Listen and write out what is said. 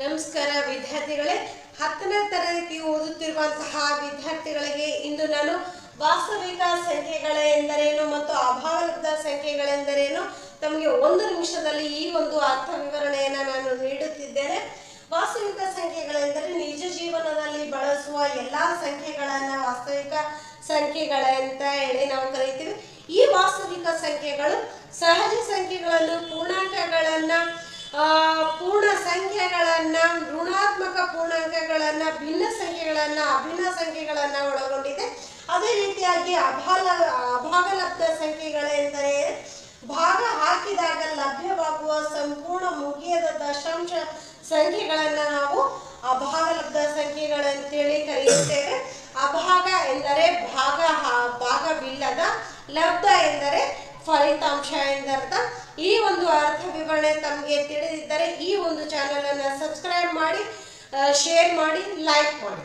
ನಮಸ್ಕಾರ ವಿದ್ಯಾರ್ಥಿಗಳೇ. ಹತ್ತನೇ ತರಗತಿ ಓದುತ್ತಿರುವಂತಹ ವಿದ್ಯಾರ್ಥಿಗಳಿಗೆ ಇಂದು ನಾನು ವಾಸ್ತವಿಕ ಸಂಖ್ಯೆಗಳ ಎಂದರೇನು ಮತ್ತು ಅಭಾವದ ಸಂಖ್ಯೆಗಳೆಂದರೇನು? ತಮಗೆ ಒಂದು ನಿಮಿಷದಲ್ಲಿ ಈ ಒಂದು ಅರ್ಥ ವಿವರಣೆಯನ್ನು ನಾನು ನೀಡುತ್ತಿದ್ದೇನೆ. ವಾಸ್ತವಿಕ ಸಂಖ್ಯೆಗಳೆಂದರೆ ನಿಜ ಜೀವನದಲ್ಲಿ ಬಳಸುವ ಎಲ್ಲ ಸಂಖ್ಯೆಗಳನ್ನು ವಾಸ್ತವಿಕ ಸಂಖ್ಯೆಗಳಂತ ಹೇಳಿ ನಾವು ಕರಿತೀವಿ. ಈ ವಾಸ್ತವಿಕ ಸಂಖ್ಯೆಗಳು ಸಹಜ ಸಂಖ್ಯೆಗಳನ್ನು ಪೂರ್ಣಾಂಕಗಳನ್ನು ಪೂರ್ಣ ಪೂರ್ಣಾಂಕಗಳನ್ನ ಭಿನ್ನ ಸಂಖ್ಯೆಗಳನ್ನ, ಅಭಿನ್ನ ಸಂಖ್ಯೆಗಳನ್ನ ಒಳಗೊಂಡಿದೆ. ಅದೇ ರೀತಿಯಾಗಿ ಅಭಾಲ, ಅಭಾಗಲಬ್ಧ ಸಂಖ್ಯೆಗಳೆಂದರೆ ಭಾಗ ಹಾಕಿದಾಗ ಲಭ್ಯವಾಗುವ ಸಂಪೂರ್ಣ ಮುಗಿಯದ ದಶಾಂಶ ಸಂಖ್ಯೆಗಳನ್ನ ನಾವು ಅಭಾಗಲಬ್ಧ ಸಂಖ್ಯೆಗಳಂತೇಳಿ ಕರೆಯುತ್ತೇವೆ. ಅಭಾಗ ಎಂದರೆ ಭಾಗ ಭಾಗವಿಲ್ಲದ, ಲಬ್ಧ ಎಂದರೆ ಫಲಿತಾಂಶ ಎಂದರ್ಥ. ಈ ಒಂದು ಅರ್ಥ ವಿವರಣೆ ತಮಗೆ ತಿಳಿದಿದ್ದರೆ ಈ ಒಂದು ಚಾನಲನ್ನು ಸಬ್ಸ್ಕ್ರೈಬ್ ಮಾಡಿ. ಶೇರ್ ಮಾಡಿ ಲೈಕ್ ಮಾಡಿ.